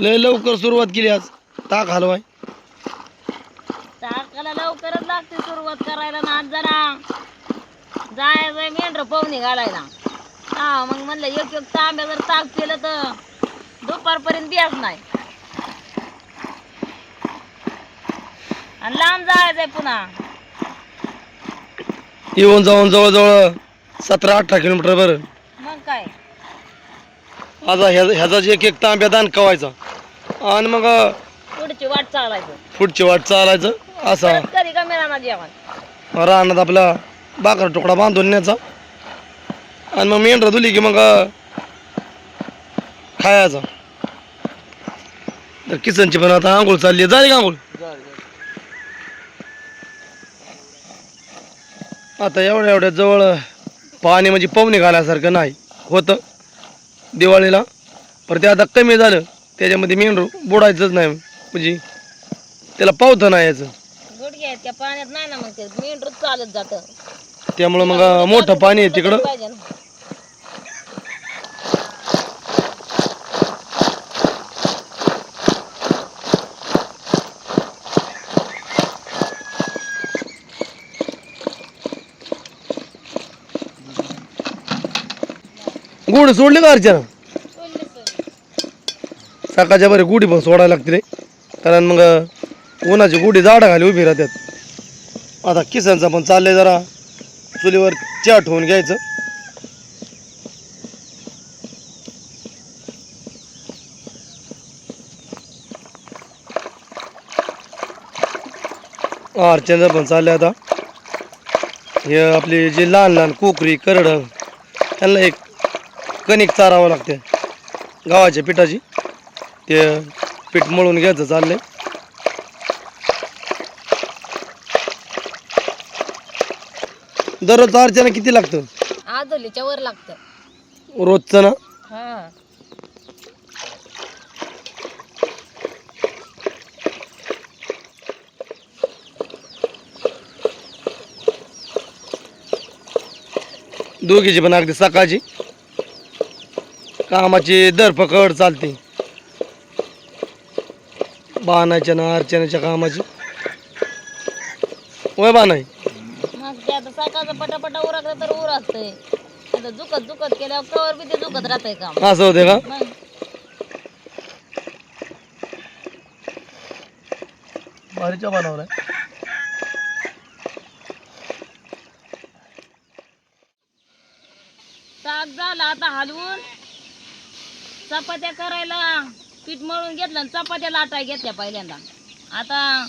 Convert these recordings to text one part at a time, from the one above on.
लय लवकर सुरुवात केली आज. ताक हलवाय. टाकाला लवकरच लागते सुरुवात करायला ना आज जरा. जायचं मेंढर पाहुणे घालायला. हा मग म्हणलं एक एक तांब्या जर ताक केलं तर दुपारपर्यंत बियाच नाही. आणि लांब जायचंय पुन्हा. येऊन जाऊन जवळजवळ सतरा अठरा किलोमीटर बरं. मग काय? आज ह्या ह्याचा एक एक तांब्या दान कवायचा. आणि मग पुढची वाट चालायचं. पुढची वाट चालायचं असा. परत जेवण? रानात आपला बाकर तुकडा बांधून न्यायचा. आणि मग मेंढर धुली की मग खायचा. तर किचनची पण आता आंघोळ चालली. झाली का आंघोळ? आता एवढ्या एवढ्या जवळ पाणी म्हणजे पवनी घालायसारखं नाही. होतं. दिवाळीला. पण ते आता कमी झालं. त्याच्यामध्ये मेंढरू बुडायचंच नाही. म्हणजे त्याला पावतं नाही याचं. गुडघे आहेत त्या पाण्यात नाही ना मग ते मेंढरूच चालत जात. त्यामुळं मग मोठं पाणी आहे तिकडं. पाहिजे ना. गुढी सोडली का अर्चना? सकाळच्या बरे गुढी पण सोडायला लागते रे कारण मग उन्हाची गुढी झाडं खाली उभी राहतात. आता किसांचा पण चाललंय जरा. चुलीवर चहा ठेवून घ्यायचं. अर्चना पण चाललंय आता. हे आपली जी लहान लहान कोकरी करड त्यांना एक कणिक चारावं लागते. गव्हाच्या पिठाची. ते पीठ मळून घ्यायचं चाललंय. दररोज अर्चना किती लागतं? आदोलीच्या वर लागतं. रोजचं ना? हा. दोघीची पण अगदी सकाळची. कामाची धरपकड चालते. बाणाच्या ना अर्चनाच्या कामाची. वय बाणाई? मग ते आता. सकाळचं पटापटा उरकलं तर उर असतंय आता झुकत झुकत केल्यावर कवर बी ते झुकत राहतंय काम. असं होते का? मग. भारीच्या बनवलाय. ताक झाला आता हलवून. चपात्या करायला. पीठ मळून घेतलं आणि चपात्या लाटाय घेतल्या पहिल्यांदा. आता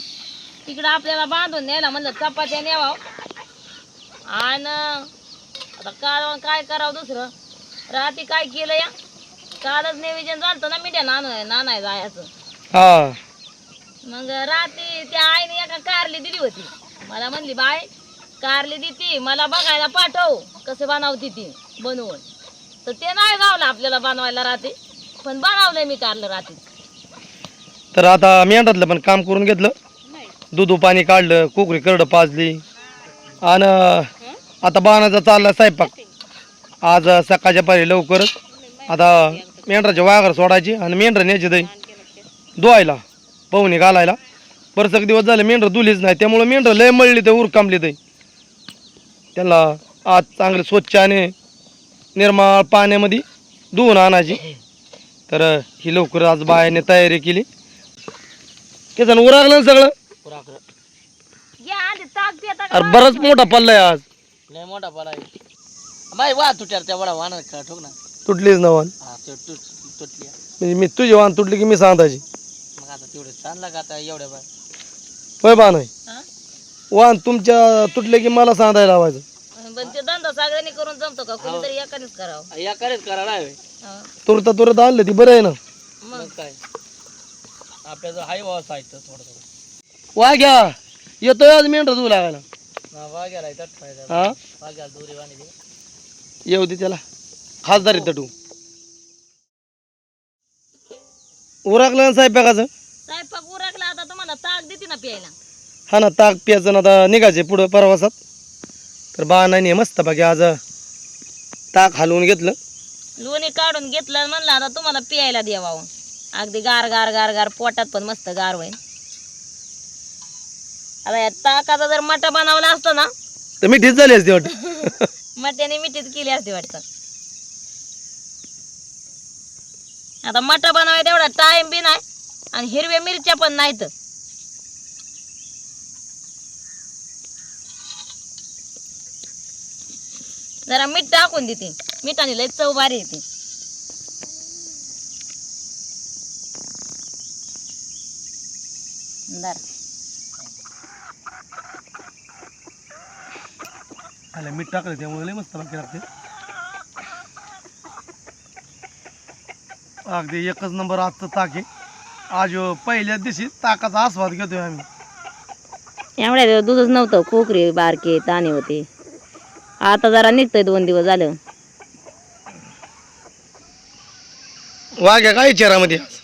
तिकडं आपल्याला बांधून न्यायला म्हणलं चपात्या न्यावा आणि आता काल काय करावं दुसरं? रात्री काय केलं या? कालच नियोजन झालं ना मिठ्या नान नानाय जायचं हा. मग रात्री त्या आईने एका कारली दिली होती. मला म्हणली बाय कारली देते मला बघायला पाठव कसं बनवते ती बनवून. तर ते नाही गावलं आपल्याला बनवायला रात्री. पण बनवलंय मी कारलं रात्री. तर आता मेंढरातलं पण काम करून घेतलं. दूध पाणी काढलं कोकरी करडं पाजली. आणि आता बाणाचा चालला स्वयंपाक. आज सकाळच्या पारी लवकरच. आता मेंढराची वाघर सोडायची आणि मेंढर न्यायची दही धुवायला पवनी घालायला. एक दिवस झाले मेंढर धुलीच नाही. त्यामुळं मेंढर लय मळली ते उरकामली दही त्यांना आज चांगले स्वच्छ आणि निर्मळ पाण्यामध्ये धुवून आणायची. तर ही लवकर आज बायाने तयारी केली. केसन उरागलं ना सगळं. या आधी ताक देता का अरे बराच मोठा पल्ला आहे आज. लय मोठा पडा आहे. बाई वा तुट्यार त्या वडा वाहन ठोक ना. तुटलीच ना वाहन. हा ते तुट तुटली. म्हणजे मी तुझी वाहन तुटली की मी सांगायची मग आता तेवढे चांगला का आता एवढ्या बाय? होय बा नाही. हा? वाहन तुमच्या तुटले की मला सांगायला लावायचं. पण ते धंदा सगळ्यांनी करून जमतो का? कोणीतरी एकानेच करावं. या करेच करा ना. हा. तुरता तुरता आणलं ती बरं आहे ना. मग काय? आपल्याचं हाय वा साहित्य थोडं थोडं वा घ्या येतोय आज मेंढर धुवू लागायला. हा, वाघ्याला येतात फायदा हा? वाघ्याला दोरी वाणी दे येऊ दे त्याला. खासदार आहे तटू. उराकलं ना स्वयंपाकाचं स्वयंपाक उरकला आता तुम्हाला ताक देते ना प्यायला. हा ना ताक प्यायचं ना आता निघायचे पुढं प्रवासात. तर बा नाही मस्त बाकी आज ताक हलवून घेतलं. लोणी काढून घेतलं म्हणलं आता तुम्हाला प्यायला द्यावा अगदी गार गार गार गार पोटात पण मस्त गार होईल. आता या ताकाचा जर मटा बनवला असतो ना तर मिठीच झाली असते वाटत. मट्याने मिठीच केली असते वाटतं. आता मटा बनवाय तेवढा टाइम बी नाही आणि हिरव्या मिरच्या पण नाहीत. जरा मीठ टाकून देते. मिठाने लय चव भारी येते. मीठ टाकलं त्यामुळे लय मस्त बाकी लागते. अगदी एकच नंबर आजचं ताक आहे. आज पहिल्याच दिवशी ताकाचा आस्वाद घेतोय आम्ही. एवढ्या दूधच नव्हतं खोकरी बारके ताणे होते. आता जरा निघतंय दोन दिवस झालं. वाघ्या काय चेहरामध्ये आज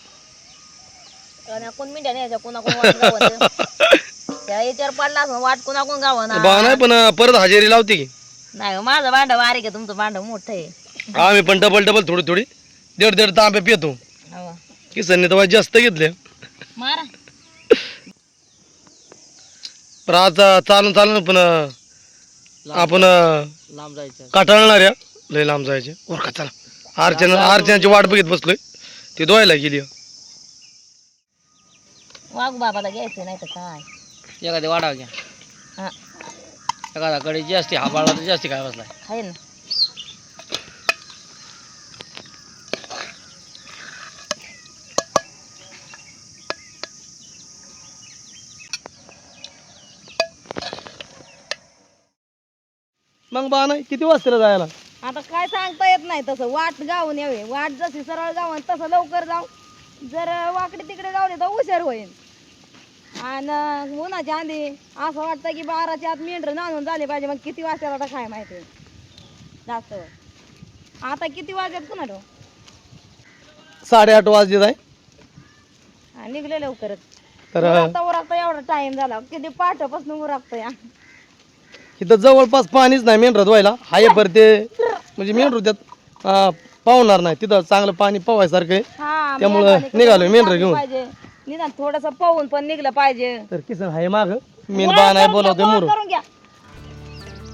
कोण मिठ्या न्यायच्या कोणा कोण वाट गावं त्या याच्यावर पडला असं वाट कोणा कोण गावं ना बा नाही पण परत हजेरी लावते की. नाही हो, माझं भांड बारीक आहे तुमचं भांड मोठं आहे. आम्ही पण डबल डबल थोडी थोडी. दीड दीड तांबे पितो. हो. किसनने तर जास्त घेतले. मारा. पण आज चालून चालून पण आपण लांब जायचं. काटाळणार या. लय लांब जायचे. का चला. अर्चना अर्चनाची वाट बघित बसलोय. ती धुवायला गेली. वाघ बाबाला घ्यायचं नाही तर काय? एखादी वाढाव घ्या. हा. एखादा कडे जास्ती हा बाळा तर जास्ती काय बसलाय. आहे ना. मग बा नाही किती वाजता जायला? आता काय सांगता येत नाही तसं. वाट गावून यावे. वाट जशी सरळ गावून तसं लवकर जाऊ. जर वाकडे तिकडे गावले तर उशीर होईल आणि उन्हाच्या आधी असं वाटतं की बाराच्या आत मेंढर नांदून झाले पाहिजे. मग किती वाजता आता काय माहिती? जास्त. आता किती वाजत पुन्हा तो साडेआठ वाजले जाय हा, निघले लवकरच. तर उरकता उरकता एवढा टाइम झाला. किती पाठापासून उरकतं या इथं जवळपास पाणीच नाही मेंढर धुवायला. हाय पर ते म्हणजे मेंढर त्यात अं, पावणार नाही. तिथं चांगलं पाणी पवायसारखं आहे. हा त्यामुळं निघालोय कधी मेंढरं टाकलं घेऊन. पाहिजे. निदान थोडस पाहून पण निघलं पाहिजे. तर किसन हाय माग. मी बा नाही बोलावते करून मोर. घ्या.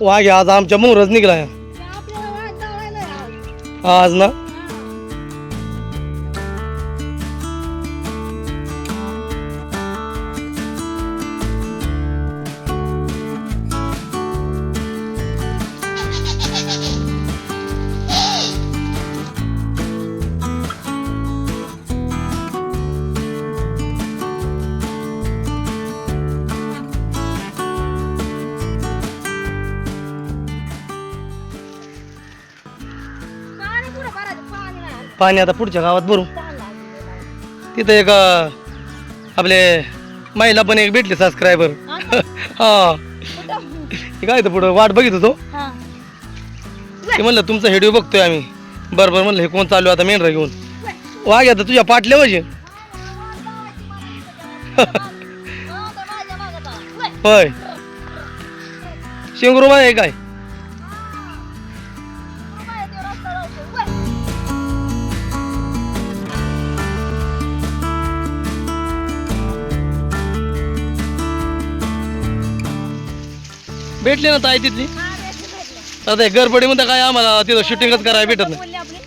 वाघ आज आमच्या मोरच निघला आहे. आपल्याला वाट लावायला आहे आज. आज ना? पाणी आता पुढच्या गावात भरू. तिथं एक अं, आपले महिला पण एक भेटली सबस्क्रायबर हा? काय तर पुढं वाट बघित होतो हा. ते म्हणलं तुमचा व्हिडिओ बघतोय आम्ही. बरं बरं म्हणलं हे कोण चालू आहे आता मेंढरा घेऊन? वाघ आता तुझ्या पाटल्या म्हणजे. हा, चला. वय. होय. शेंगरू आहे काय? भेटली ना ताई तिथली हा. आता गडबडीमध्ये काय आम्हाला तिथं शूटिंगच करायला भेटत नाही बोलली आपली.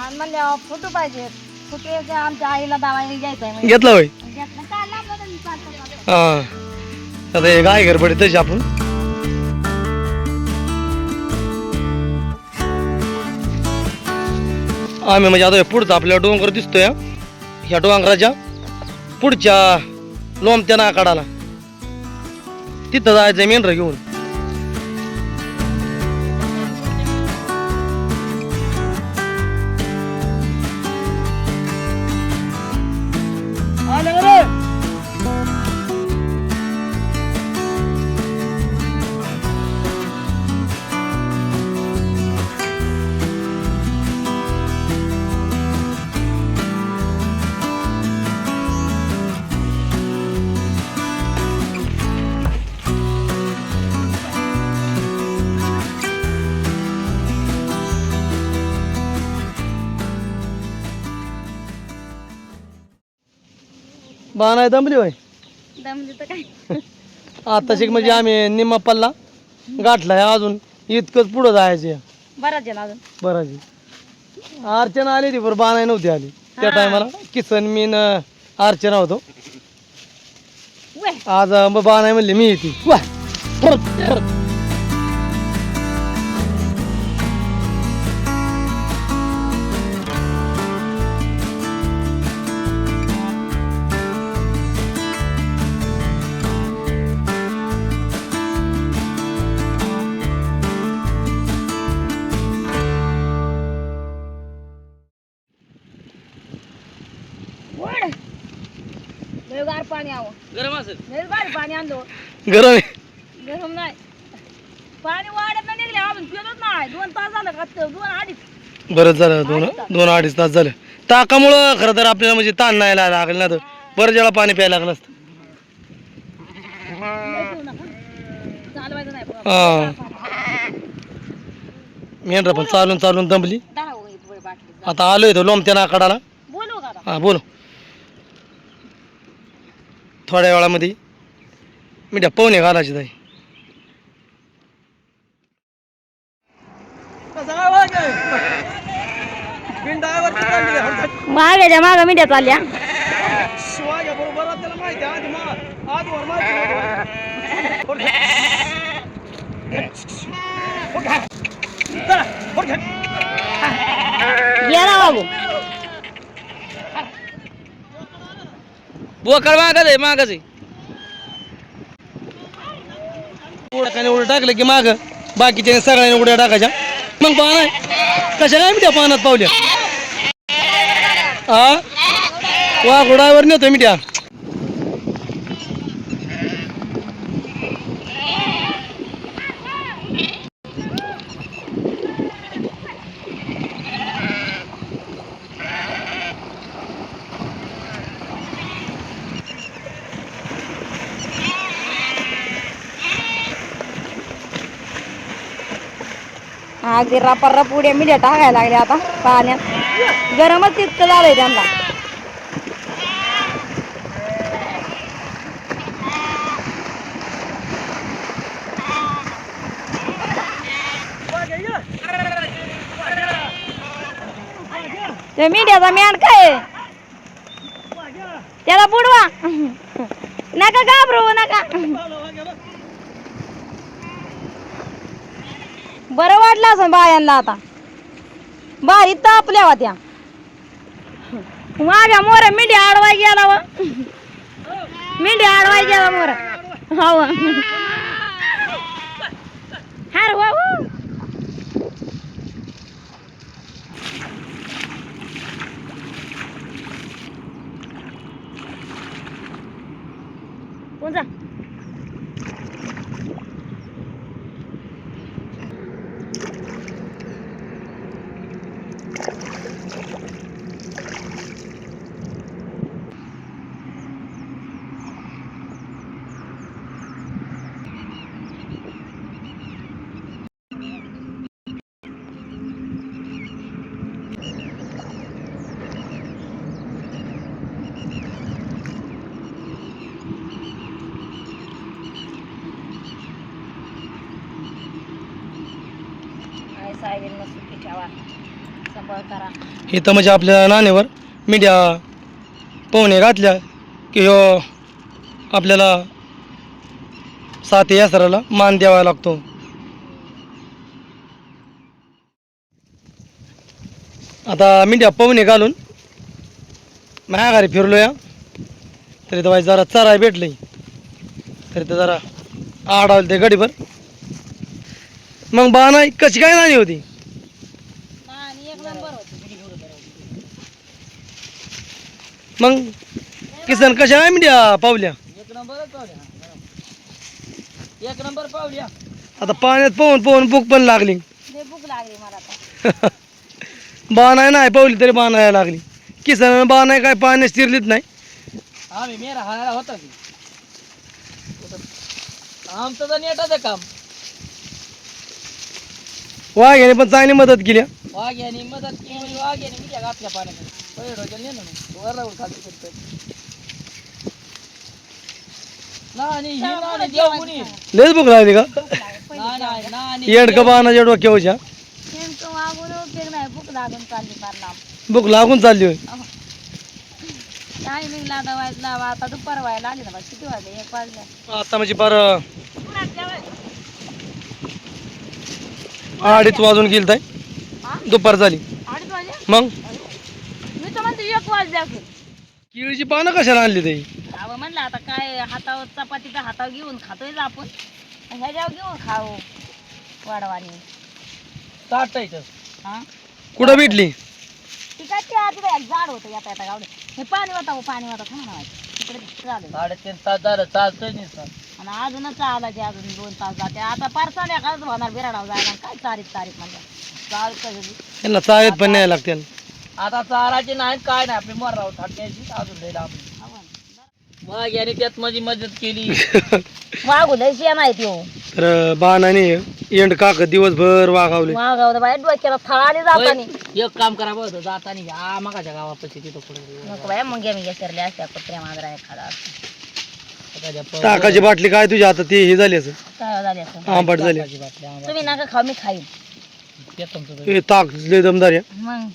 आणि म्हणल्या फोटो पाहिजे फोटो एक आमच्या आईला दावायला घ्यायचा आहे घेतला होय घेतला. चालला आपला तरी चालतं, चालतं. हा आता हे काय गडबडी तशी आपण आम्ही म्हणजे आता हे पुढचा आपल्या डोंगर दिसतोय हा. ह्या डोंगराच्या पुढच्या लोमत्या नाकाडाला तिथं जायचं मेंढर घेऊन. बाणाय दमली होय? दमली तर काय? आताशी म्हणजे आम्ही निम्मा पल्ला गाठलाय अजून. इतकंच पुढं जायचे बराच आहे. ना अजून. बराची अर्चना आली ती बरं बाणाय नव्हती आली. त्या हा. टायमाला किसन मी न अर्चना होतो. आज मग बाणाय म्हणली मी येते. वा परत परत. लय गार पाणी आव गरम असेल. लय गार पाणी आणलो. गरम आहे. गरम नाही. पाणी वाढत नाही निघले अजून पिलोच नाही. दोन तास झालं का ते दोन अडीच. बरंच झालं दोन दोन अडीच तास झालं. ताकामुळं खरं तर आपल्याला म्हणजे ताण नाही लागलं ना तर बरं जेव्हा पाणी प्यायला लागलं असतं. चालवायचं नाही बघा. हा. मेंढर पण चालून चालून दमली. इथं बाटली. आता आलोय तो लोमत्या नाकाडाला. बोलू का आता? हा बोलो. थोड्या वेळामध्ये मी त्या पाहुणे घालायची ताई मागाच्या मागा मिठ्या चालल्या गेला बाबू. बोकड मागच आहे मागच आहे उड्या उड्या टाकलं की माग. बाकीच्या सगळ्यांनी उड्या टाकायच्या. मग पाहणार कशा काय मी त्या पानात पावल्या? हा वा घोडावर नेतो मी त्या. अगदी रपा रप उड्या मिठ्या टाकायला लागल्या आता. पाण्यात गरमच तितकं झालंय त्यांना. ते मिठ्याचा मॅन काय त्याला बुडवा. नका घाबरू नका. बरं वाटलं असं बायांना आता. बारी तापल्या होत्या. माझ्या मोर मेंढी आडवाय गेला व. मेंढी आडवाय गेला मोर हो हार वा व. इथं म्हणजे आपल्या नाण्यावर मीडिया पोहणे घातल्या की हो आपल्याला सात यासराला मान द्यावा लागतो. आता मीडिया पोहणे घालून माघारी फिरलो या तरी तर जरा चराय भेटले. तरी तर जरा आडावलं ते गडीभर. मग बाणा कशी काय नाणी होती आणि एक नंबर होती मग किसन कशा आहे मीडिया पावल्या? एक नंबरच पावल्या. एक नंबर पावल्या. आता पाण्यात पोहून पोहून भूक पण लागली. भूक लागली मला आता. बाणाय नाही पावली तरी बाणायला लागली. किसन बाणाय काय पाण्यात शिरलीच नाही? आम्ही मेरा हाणायला होता की. आमचं तर नेटाचं काम. वाघ्याने पण चांगली मदत केली. वाघ्याने मदत केली वाघ्याने घातल्या पाण्यात ही लयच भूक लागली का नाही नाही नानी येड का बाणाच्या डोक्यावरच्या नेमकं मागून उपयोग नाही भूक लागून चालली फार लांब भूक लागून चालली होय आता दुपार व्हायला आली ना बा किती वाजले एक वाजले आता म्हणजे पार अडीच वाजून गेल ताई दुपार झाली अडीच वाजले मग केळीची पानं कशाला आणली ताई? अहो म्हणलं आता काय हातावर चपातीचा हातावर घेऊन खातोय ना आपण. ह्याच्यावर घेऊन खाऊ वाढवानी. ताटायचं हा? कुठं भेटली? ती काय ते आधी बाई झाड होतं येता येता गावडे. हे पाणी होता हो, पाणी होता थांबा ना तिकडे चालेल साडेतीन तास झालं चालतंय नाही सर. आणि अजूनच अजून दोन तास जाते. आता पार संध्याकाळच होणार बिराडाव जायला? काय तारीख तारीख म्हणजे चाल कधी यांना चाळीत पण न्यायला लागते आता चाराची नाही काय नाही आपली मराव थाटण्याची अजून लय लांब मग याने त्यात माझी मदत केली. वागू लय शिया नाही त्यो. तर बाणाने एंड काक दिवसभर वागावले. वागाव बाय डोक्याला थळाली जातानी होय, एक काम करा बघ जाताना हा मगाच्या गावापाशी तिथं पुढे नको बाय मग मी घेसरले असत्या कुत्र्या मांजरा एखादा टाकाची बाटली काय तुझ्या आता ती हे झाली असं. काय झाले असं? आंबट झाली. तुम्ही नका खाऊ मी खाईन. हे ताक लय दमदार आहे. मग?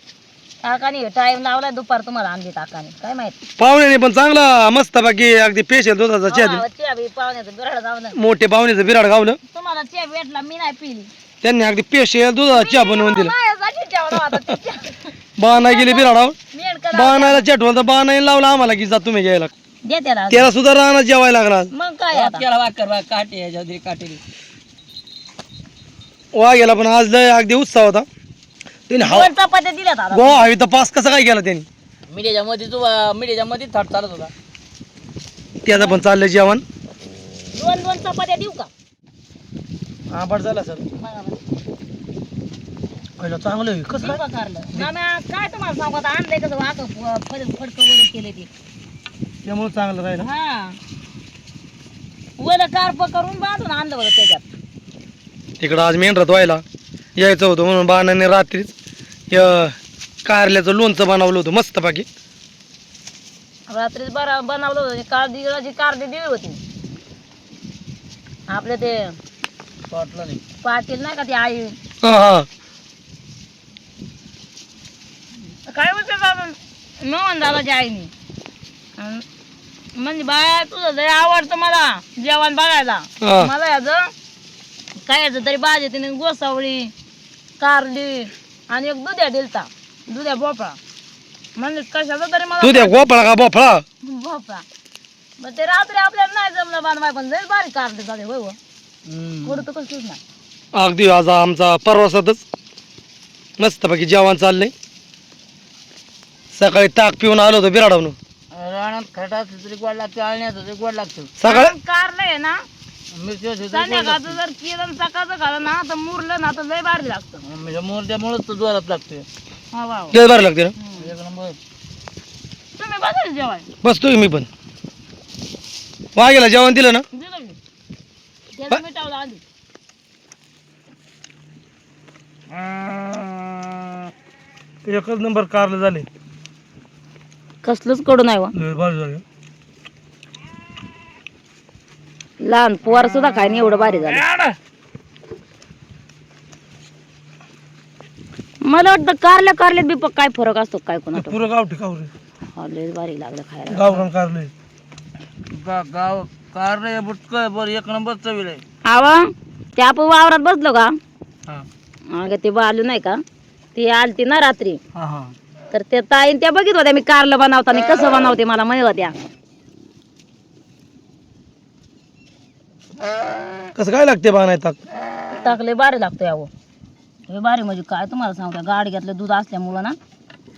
ताकाने टाइम लावला दुपार तुम्हाला आणली ताकाने काय माहीत? पाहुण्याने पण चांगला मस्त बाकी अगदी पेशल दुधाचा चहा दिला. हो, चहा बी पाहुण्याचं बिराड जाऊन मोठे पाहुण्याचं बिराड गावलं. तुम्हाला चहा भेटला मी नाही पिली. त्यांनी अगदी पेशल दुधाचा चहा बनवून दिला. माझ्यासाठी जेवढा होता ते चहा. बाणा गेली बिराडावर. बाणाला चटवलं तर बाणाने लावला आम्हाला की जा तुम्ही घ्यायला. त्याला सुद्धा राहणार जेवायला लागला. मग काय आता? केला वाकर काटे वा गेला पण आज लय अगदी उत्साह होता. त्याने दोन चपात्या दिल्यात आता. गोवा हवी तर पास कसा काय केला त्यांनी? मिडियाच्या मध्ये तू मिडियाच्या मध्ये थट चालत होता. त्याचं पण चाललंय जेवण. दोन दोन चपात्या देऊ का? आंबट झाला सर. बघा बरं. पहिलं चांगलं आहे कसं देऊ का कारलं माम्या, काय तुम्हाला सांगू? आता आणलंय कसं वाक फडकं वर केले ते. त्यामुळे चांगलं राहिलं. हा. वर कार्प करून बांधून आणलं बरं त्याच्यात. तिकडं आज मेंढरात व्हायला. यायचं होतं म्हणून बाणाने रात्रीच य कारल्याचं लोणचं बनवलं होतं मस्त बाकी रात्रीच बरा बनवलं होतं. कार्डी जी कार्डी दिली होती. आपले ते पाटील नाही का ती आई? काय होतं बाबा? मोहन दादाची आईनी. अन म्हणजे बाया तुझं लय आवडतं मला जेवण बघायला. मला याचं काय याचं तरी भाजी तिने गोसावळी कारली आणि एक दुध्या दिलता. दुध्या भोपळा. म्हणजे कशाचा तरी मला तू द्या गोपाळा का बोफळा भोपळा. मग ते रात्री आपल्याला नाही जमलं बांधवाय पण लय बारीक कारले झाले होय हो. तर कसंच नाही. अगदी आज आमचा प्रवासातच मस्त बाकी जेवण चाललंय. सकाळी ताक पिऊन आलो होतो बिराडावून रानात खटाचं तरी गोड लागतं आळण्याचं तरी गोड लागतं. सकाळ? कारलं आहे ना? संध्याकाळचं जर केलं सकाळचं ना तर मुरलं ना तर लय भारी लागतं. म्हणजे तो जोरात लागतोय. हा वा लय बरं लागते ना? एक नंबर. तुम्ही जेवाय बसतोय मी पण. वाघेला जेवण दिलं ना? दिलं मी त्याचं मिठावलं आधी. एकच नंबर कारलं झाले. कसलंच कडू नाही वा. भारी झाले. लहान पोर सुद्धा काय नाही एवढं भारी झालं. मला वाटतं कारल्या कारल्यात बी काय फरक असतो काय कोणाला पुरं गावठी कावरे. हा, लयच भारी लागलं खायला. गावरान कारले. गा- गाव कार रे बुटक बर एक नंबर चवील आहे. आवा ते आपण वावरात बसलो का? हा. अगं ते बालू नाही का? ती आलती ना रात्री. हा हा. तर ते ताईन त्या बघित होत्या मी कारलं बनवताना कसं बनवते मला माहीत होत्या. कसं काय लागते बाणाय ताक? टाकले भारी लागतो यावं हे भारी म्हणजे काय तुम्हाला सांगतो गाडी घेतलं दूध असल्यामुळं ना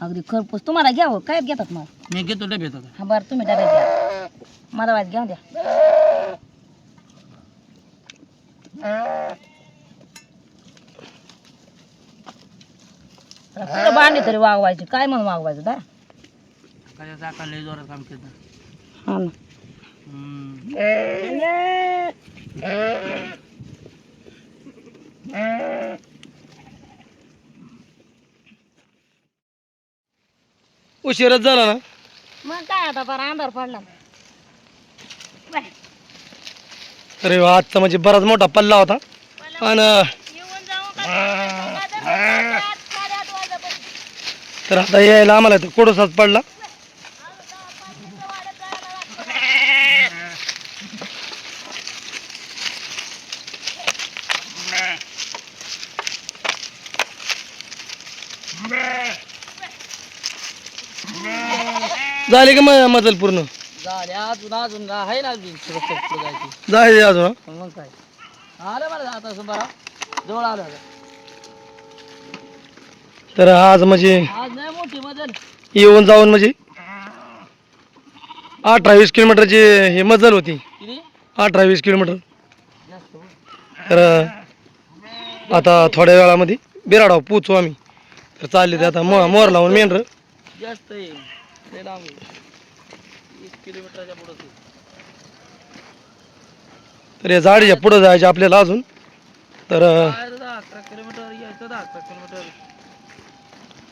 अगदी खरपूस. तुम्हाला घ्यावं काय घेतात मग? मी घेतो डब्यात आता हा बरं तुम्ही डब्यात घ्या. मला वाईट घ्या द्या. भांडी तरी वागवायची काय म्हणून वागवायचं दा काय चाका लय जोरात काम केलं. हा ना. उशीरच झाला ना? मग काय आता बरं अंधार पडला. बाय. तर ह्यो आजचा म्हणजे बराच मोठा पल्ला होता. आणि येऊन जाऊ का? साडेआठ वाजेपर्यंत. तर आता यायला आम्हाला तर कोडोसाच पडला. झाले का म- मजल पूर्ण? झाले अजून अजून आहे ना अजून थोडं पुढं जायची जायचे अजून? हा? मग काय? आलं मला आता असं बरा जवळ आलं आता. तर आज म्हणजे आज नाही मोठी मजल. येऊन जाऊन म्हणजे अठरा वीस किलोमीटरची हे मजल होती. किती? अठरा वीस किलोमीटर. जास्त हो. तर आता थोड्या वेळामध्ये बिराडाव पोचू आम्ही. तर चालले ते आता मो मोर लावून मेंढर जास्त आहे. लय लांब वीस किलोमीटरच्या पुढं ते. तर या झाडीच्या पुढं जायचं आपल्याला अजून. तर दहा अकरा किलोमीटर यायचं दहा अकरा किलोमीटर.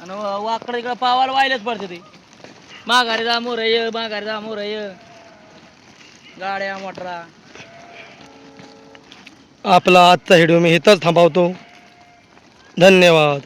आणि वाकडं इकडं पावाला व्हायलाच पडते ते. माघारी जा मोर ये माघारी जा मोर ये. गाड्या मोटरा. आपला आजचा व्हिडिओ मी इथंच थांबवतो. धन्यवाद.